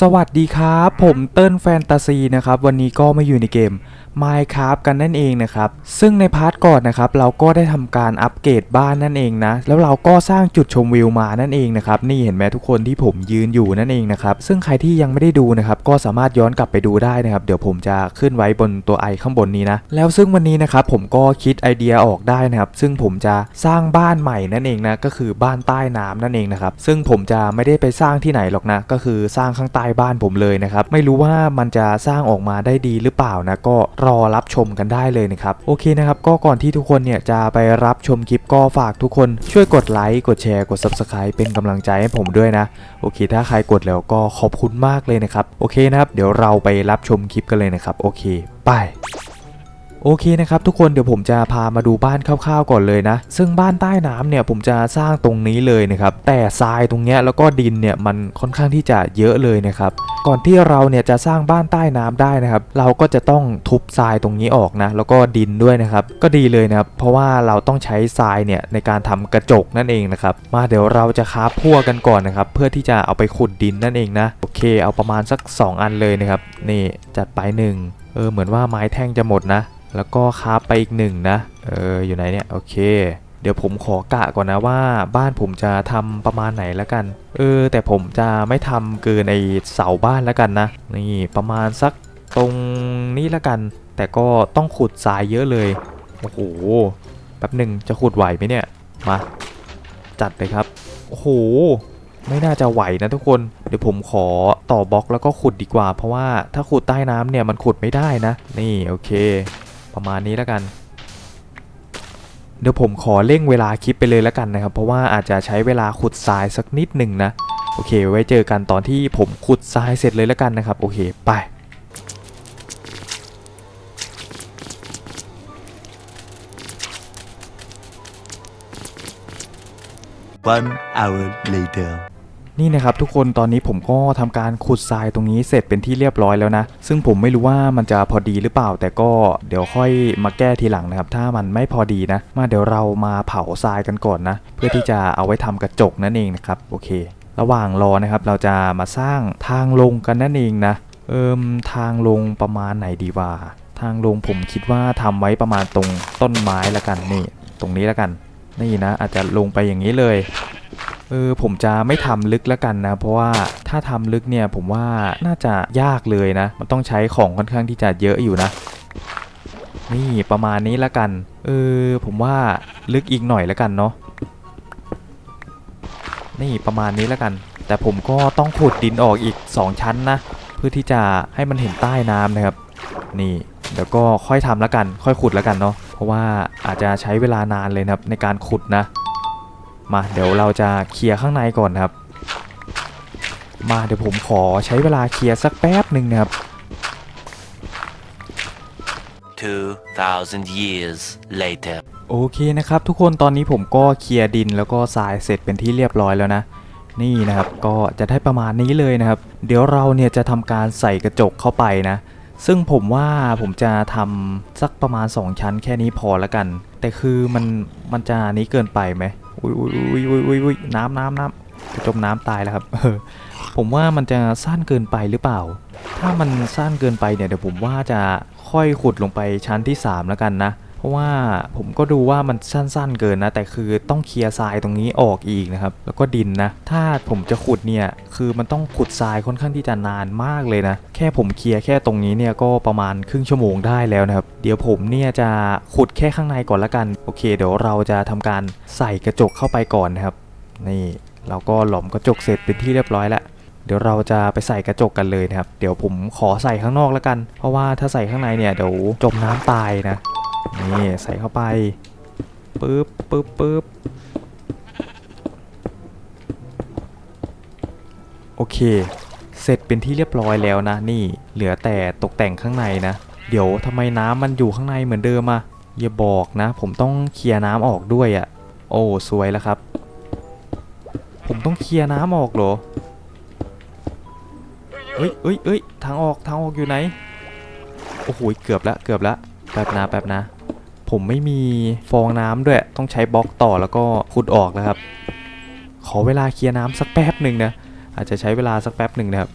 สวัสดีครับ ผมเติ้ลแฟนตาซีนะครับ วันนี้ก็มาอยู่ในเกม Minecraft กันนั่นเองนะครับ ซึ่งในพาร์ทก่อนนะครับ เราก็ได้ทำการอัปเกรดบ้านนั่นเองนะ แล้วเราก็สร้างจุดชมวิวมานั่นเองนะครับ นี่เห็นไหมทุกคนที่ผมยืนอยู่นั่นเองนะครับ ซึ่งใครที่ยังไม่ได้ดูนะครับ ก็สามารถย้อนกลับไปดูได้นะครับ เดี๋ยวผมจะขึ้นไว้บนตัวไอข้างบนนี้นะ แล้วซึ่งวันนี้นะครับผมก็คิดไอเดียออกได้นะครับ ซึ่งผมจะสร้างบ้านใหม่นั่นเองนะ ก็คือบ้านใต้น้ำนั่นเองนะครับ ซึ่งผมจะไม่ได้ไปสร้างที่ไหนหรอกนะ ก็คือสร้างข้างใต้บ้านผมเลยนะครับ ไม่รู้ว่ามันจะสร้างออกมาได้ดีหรือเปล่านะก็รอรับชมกันได้เลยนะครับ โอเคนะครับก็ก่อนที่ทุกคนเนี่ยจะไปรับชมคลิปก็ฝากทุกคนช่วยกดไลค์กดแชร์กด Subscribe เป็นกำลังใจให้ผมด้วยนะ โอเค ถ้าใครกดแล้วก็ขอบคุณมากเลยนะครับ โอเคนะครับ เดี๋ยวเราไปรับชมคลิปกันเลยนะครับ โอเค ไป โอเคนะครับทุกคนเดี๋ยวผมจะพามาดูบ้านคร่าวๆก่อนเลยนะ ซึ่งบ้านใต้น้ำเนี่ยผมจะสร้างตรงนี้เลยนะครับ แต่ทรายตรงเนี้ยแล้วก็ดินเนี่ยมันค่อนข้างที่จะเยอะเลยนะครับ ก่อนที่เราเนี่ยจะสร้างบ้านใต้น้ำได้นะครับ เราก็จะต้องทุบทรายตรงนี้ออกนะ แล้วก็ดินด้วยนะครับ ก็ดีเลยนะครับ เพราะว่าเราต้องใช้ทรายเนี่ยในการทำกระจกนั่นเองนะครับ มาเดี๋ยวเราจะคราพั่วกันก่อนนะครับ เพื่อที่จะเอาไปขุดดินนั่นเองนะ โอเค เอาประมาณสัก 2 อันเลยนะครับ นี่จัดไปหนึ่งเออเหมือนว่าไม้แท่งจะหมดนะ แล้วก็คาไปอีกหนึ่งนะเอออยู่ไหนเนี่ยโอเค เดี๋ยวผมขอกะก่อนนะว่าบ้านผมจะทำประมาณไหนแล้วกัน เออ แต่ผมจะไม่ทำเกินไอเสาบ้านแล้วกันนะนี่ประมาณสักตรงนี้แล้วกัน แต่ก็ต้องขุดทรายเยอะเลยโอ้โหแป๊บหนึ่งจะขุดไหวไหมเนี่ยมาจัดเลยครับโอ้โหไม่น่าจะไหวนะทุกคน เดี๋ยวผมขอต่อบล็อกแล้วก็ขุดดีกว่า เพราะว่าถ้าขุดใต้น้ำเนี่ยมันขุดไม่ได้นะ นี่โอเค ประมาณนี้แล้วกัน เดี๋ยวผมขอเร่งเวลาคลิปไปเลยแล้วกันนะครับ เพราะว่าอาจจะใช้เวลาขุดทรายสักนิดหนึ่งนะ โอเค ไว้เจอกันตอนที่ผมขุดทรายเสร็จเลยแล้วกันนะครับ โอเค ไป One hour later. นี่นะครับทุกคนตอนนี้ผมก็ทำการขุดทรายตรงนี้เสร็จเป็นที่เรียบร้อยแล้วนะ ซึ่งผมไม่รู้ว่ามันจะพอดีหรือเปล่า แต่ก็เดี๋ยวค่อยมาแก้ทีหลังนะครับ ถ้ามันไม่พอดีนะ มาเดี๋ยวเรามาเผาทรายกันก่อนนะ เพื่อที่จะเอาไว้ทำกระจกนั่นเองนะครับโอเค ระหว่างรอนะครับเราจะมาสร้างทางลงกันนั่นเองนะ เอิมทางลงประมาณไหนดีวะทางลงผมคิดว่าทำไว้ประมาณตรงต้นไม้ละกันนี่ ตรงนี้ละกัน นี่นะ อาจจะลงไปอย่างนี้เลย เออผมจะไม่ทำลึกแล้วกันนะ เพราะว่าถ้าทำลึกเนี่ยผมว่าน่าจะยากเลยนะ มันต้องใช้ของค่อนข้างที่จะเยอะอยู่นะ นี่ประมาณนี้แล้วกัน เออผมว่าลึกอีกหน่อยแล้วกันเนาะนี่ประมาณนี้แล้วกัน แต่ผมก็ต้องขุดดินออกอีก 2 ชั้นนะ เพื่อที่จะให้มันเห็นใต้น้ำนะครับ นี่เดี๋ยวก็ค่อยทำแล้วกัน ค่อยขุดแล้วกันเนาะเพราะว่าอาจจะใช้เวลานานเลยนะครับในการขุดนะ มาเดี๋ยวเราจะเคลียร์ข้างในก่อนนะครับ มาเดี๋ยวผมขอใช้เวลาเคลียร์สักแป๊บหนึ่งนะครับ 2,000 years later. โอเคนะครับ ทุกคนตอนนี้ผมก็เคลียร์ดินแล้วก็ทรายเสร็จเป็นที่เรียบร้อยแล้วนะ นี่นะครับก็จะได้ประมาณนี้เลยนะครับ เดี๋ยวเราเนี่ยจะทำการใส่กระจกเข้าไปนะ ซึ่งผมว่าผมจะทำสักประมาณ 2 ชั้นแค่นี้พอแล้วกัน แต่คือมันมันจะนี้เกินไปไหม อุ้ยอุ้ยอุ้ยอุ้ยอุ้ยอุ้ยน้ำน้ำน้ำจะจมน้ำตายแล้วครับเออผมว่ามันจะสั้นเกินไปหรือเปล่า ถ้ามันสั้นเกินไปเนี่ยเดี๋ยวผมว่าจะค่อยขุดลงไปชั้นที่ 3 แล้วกันนะ ราะว่าผมก็ดูว่ามันสั้นๆเกินนะ แต่คือต้องเคลียร์ทรายตรงนี้ออกอีกนะครับ แล้วก็ดินนะ ถ้าผมจะขุดเนี่ยคือมันต้องขุดทรายค่อนข้างที่จะนานมากเลยนะ แค่ผมเคลียร์แค่ตรงนี้เนี่ยก็ประมาณครึ่งชั่วโมงได้แล้วนะครับ เดี๋ยวผมเนี่ยจะขุดแค่ข้างในก่อนละกัน โอเค เดี๋ยวเราจะทำการใส่กระจกเข้าไปก่อนนะครับ นี่เราก็หลอมกระจกเสร็จเป็นที่เรียบร้อยแล้วเดี๋ยวเราจะไปใส่กระจกกันเลยนะครับ เดี๋ยวผมขอใส่ข้างนอกแล้วกัน เพราะว่าถ้าใส่ข้างในเนี่ยเดี๋ยวจมน้ำตายนะ นี่ใส่เข้าไปปึ๊บปึ๊บปึ๊บโอเค เสร็จเป็นที่เรียบร้อยแล้วนะนี่ เหลือแต่ตกแต่งข้างในนะ เดี๋ยวทำไมน้ำมันอยู่ข้างในเหมือนเดิมอะอย่าบอกนะ ผมต้องเคลียร์น้ำออกด้วยอะโอ้สวยแล้วครับ ผมต้องเคลียร์น้ำออกเหรอเอ้ยเอ้ยเอ้ยทางออกทางออกอยู่ไหน โอ้โหเกือบละเกือบละแป๊บนะแป๊บนะ ผมไม่มีฟองน้ำด้วยต้องใช้บล็อกต่อแล้วก็ขุดออกนะครับ ขอเวลาเคลียร์น้ำสักแป๊บหนึ่งนะอาจจะใช้เวลาสักแป๊บหนึ่งนะครับ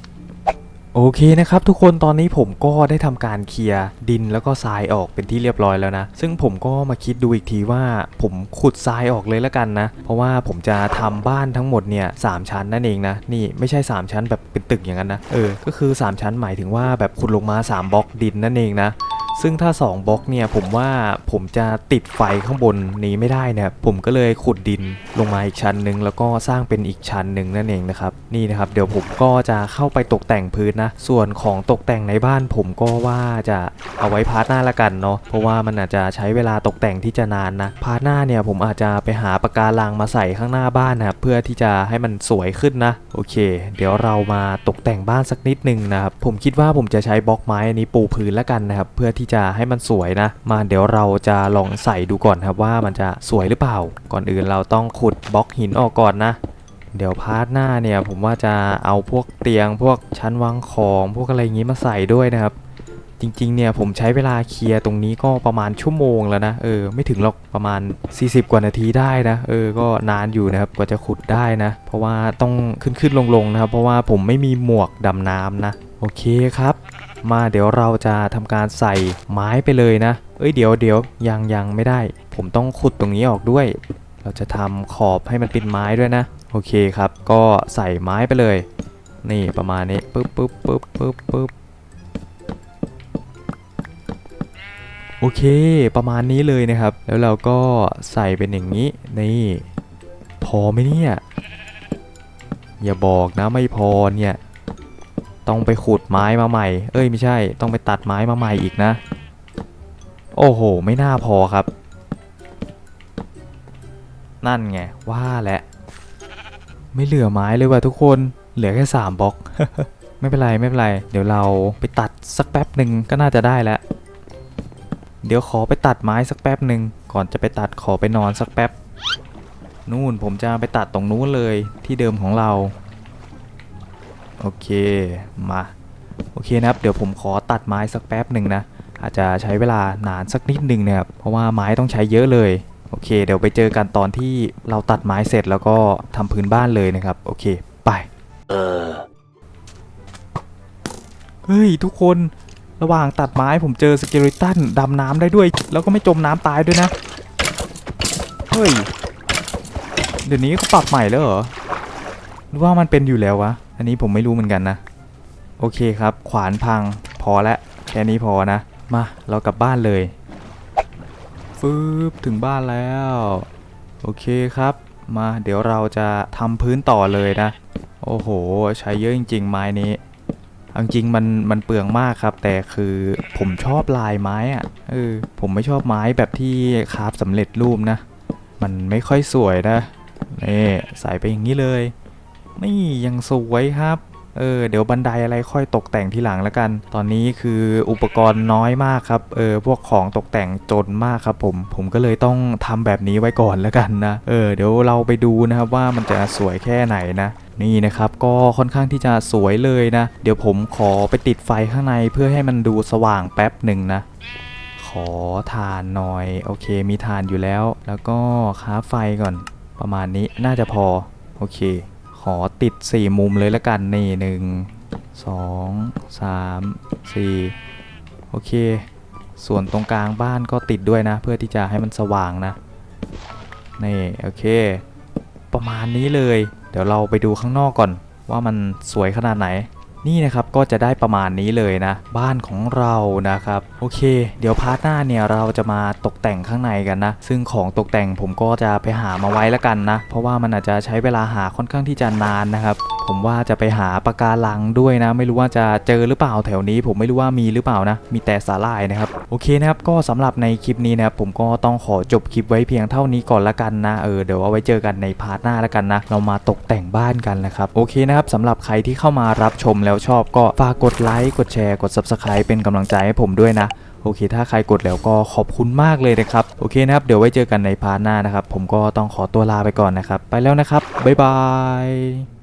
โอเคนะครับทุกคนตอนนี้ผมก็ได้ทำการเคลียร์ดินแล้วก็ทรายออกเป็นที่เรียบร้อยแล้วนะ ซึ่งผมก็มาคิดดูอีกทีว่าผมขุดทรายออกเลยแล้วกันนะ เพราะว่าผมจะทำบ้านทั้งหมดเนี่ยสามชั้นนั่นเองนะนี่ไม่ใช่ 3 ชั้นแบบเป็นตึกอย่างนั้นนะเออก็คือ 3 ชั้นหมายถึงว่าแบบขุดลงมา 3บล็อกดินนั่นเองนะ ซึ่งถ้า 2บล็อกเนี่ยผมว่าผมจะติดไฟข้างบนนี้ไม่ได้นะครับผมก็เลยขุดดินลงมาอีกชั้นหนึ่งแล้วก็สร้างเป็นอีกชั้นหนึ่งนั่นเองนะครับนี่นะครับเดี๋ยวผมก็จะเข้าไปตกแต่งพื้นนะ ส่วนของตกแต่งในบ้านผมก็ว่าจะเอาไว้พาร์ทหน้าละกันเนาะเพราะว่ามันอาจจะใช้เวลาตกแต่งที่จะนานนะพาร์ทหน้าเนี่ยผมอาจจะไปหาปะการังมาใส่ข้างหน้าบ้านนะครับเพื่อที่จะให้มันสวยขึ้นนะ โอเค เดี๋ยวเรามาตกแต่งบ้านสักนิดนึงนะครับผมคิดว่าผมจะใช้บล็อกไม้อันนี้ปูพื้นละกันนะครับเพื่อที่ที่จะให้มันสวยนะ มาเดี๋ยวเราจะลองใส่ดูก่อนครับว่ามันจะสวยหรือเปล่า ก่อนอื่นเราต้องขุดบล็อกหินออกก่อนนะเดี๋ยวพาร์ทหน้าเนี่ยผมว่าจะเอาพวกเตียงพวกชั้นวางของพวกอะไรอย่างงี้มาใส่ด้วยนะครับ จริงๆเนี่ยผมใช้เวลาเคลียร์ตรงนี้ก็ประมาณชั่วโมงแล้วนะเออไม่ถึงหรอกประมาณ 40 กว่านาทีได้นะเออก็นานอยู่นะครับกว่าจะขุดได้นะ เพราะว่าต้องขึ้นขึ้นลงลงนะครับ เพราะว่าผมไม่มีหมวกดำน้ำนะ โอเคครับ มาเดี๋ยวเราจะทำการใส่ไม้ไปเลยนะ เอ้ยเดี๋ยวเดี๋ยวยังยังไม่ได้ ผมต้องขุดตรงนี้ออกด้วย เราจะทำขอบให้มันเป็นไม้ด้วยนะ โอเคครับ ก็ใส่ไม้ไปเลย นี่ประมาณนี้ปึ๊บปึ๊บปึ๊บปึ๊บปึ๊บโอเค ประมาณนี้เลยนะครับ แล้วเราก็ใส่เป็นอย่างนี้ นี่ พอไหมเนี่ย อย่าบอกนะไม่พอเนี่ย ต้องไปขุดไม้มาใหม่ เอ้ยไม่ใช่ ต้องไปตัดไม้มาใหม่อีกนะ โอ้โห ไม่น่าพอครับ นั่นไง ว่าแหละ ไม่เหลือไม้เลยว่ะทุกคน เหลือแค่3บล็อก ไม่เป็นไรไม่เป็นไร เดี๋ยวเราไปตัดสักแป๊บหนึ่งก็น่าจะได้แล้ว เดี๋ยวขอไปตัดไม้สักแป๊บหนึ่งก่อนจะไปตัดขอไปนอนสักแป๊บ นู่นผมจะไปตัดตรงนู้นเลยที่เดิมของเรา โอเคมาโอเคนะครับเดี๋ยวผมขอตัดไม้สักแป๊บหนึ่งนะอาจจะใช้เวลานานสักนิดหนึ่งนะครับเพราะว่าไม้ต้องใช้เยอะเลยโอเค เดี๋ยวไปเจอกันตอนที่เราตัดไม้เสร็จแล้วก็ทำพื้นบ้านเลยนะครับ โอเคไป Uh. เฮ้ย ทุกคนระหว่างตัดไม้ผมเจอสเกเลตันดำน้ำได้ด้วย แล้วก็ไม่จมน้ำตายด้วยนะ เฮ้ย เดี๋ยวนี้เขาปรับใหม่แล้วเหรอหรือว่ามันเป็นอยู่แล้ววะ อันนี้ผมไม่รู้เหมือนกันนะ โอเคครับ ขวานพังพอแล้วแค่นี้พอนะ มา เรากลับบ้านเลยฟืบถึงบ้านแล้ว โอเคครับ มาเดี๋ยวเราจะทำพื้นต่อเลยนะ โอ้โห ใช้เยอะจริง ๆ ไม้นี้เอาจริงๆมันมันเปลืองมากครับ แต่คือผมชอบลายไม้อะเออผมไม่ชอบไม้แบบที่คราฟสำเร็จรูปนะ มันไม่ค่อยสวยนะนี่ใส่ไปอย่างนี้เลย นี่ยังสวยครับเออเดี๋ยวบันไดอะไรค่อยตกแต่งทีหลังแล้วกัน ตอนนี้คืออุปกรณ์น้อยมากครับเออพวกของตกแต่งจนมากครับผมผมก็เลยต้องทำแบบนี้ไว้ก่อนแล้วกันนะเออเดี๋ยวเราไปดูนะครับว่ามันจะสวยแค่ไหนนะนี่นะครับก็ค่อนข้างที่จะสวยเลยนะ เดี๋ยวผมขอไปติดไฟข้างในเพื่อให้มันดูสว่างแป๊บหนึ่งนะ ขอทานหน่อยโอเคมีทานอยู่แล้ว แล้วก็ค้าไฟก่อนประมาณนี้น่าจะพอโอเค ขอติด 4 มุมเลยละกันนี่หนึ่งสองสามสี่โอเค ส่วนตรงกลางบ้านก็ติดด้วยนะ เพื่อที่จะให้มันสว่างนะนี่โอเค ประมาณนี้เลย เดี๋ยวเราไปดูข้างนอกก่อนว่ามันสวยขนาดไหน นี่นะครับก็จะได้ประมาณนี้เลยนะ บ้านของเรานะครับ โอเค เดี๋ยวพาร์ทหน้าเนี่ยเราจะมาตกแต่งข้างในกันนะ ซึ่งของตกแต่งผมก็จะไปหามาไว้แล้วกันนะ เพราะว่ามันอาจจะใช้เวลาหาค่อนข้างที่จะนานนะครับ ผมว่าจะไปหาปะการังด้วยนะ ไม่รู้ว่าจะเจอหรือเปล่าแถวนี้ ผมไม่รู้ว่ามีหรือเปล่านะ มีแต่สาลายนะครับ โอเคนะครับ ก็สำหรับในคลิปนี้นะครับผมก็ต้องขอจบคลิปไว้เพียงเท่านี้ก่อนละกันนะ เออ เดี๋ยวเอาไว้เจอกันในพาร์ทหน้าละกันนะ เรามาตกแต่งบ้านกันนะครับ โอเคนะครับสำหรับใครที่เข้ามารับชมแล้วแล้วชอบก็ฝากกดไลค์ กดแชร์ กด Subscribe เป็นกำลังใจให้ผมด้วยนะ โอเค ถ้าใครกดแล้วก็ขอบคุณมากเลยนะครับ โอเคนะครับ เดี๋ยวไว้เจอกันในพาร์ทหน้านะครับ ผมก็ต้องขอตัวลาไปก่อนนะครับ ไปแล้วนะครับ บ๊ายบาย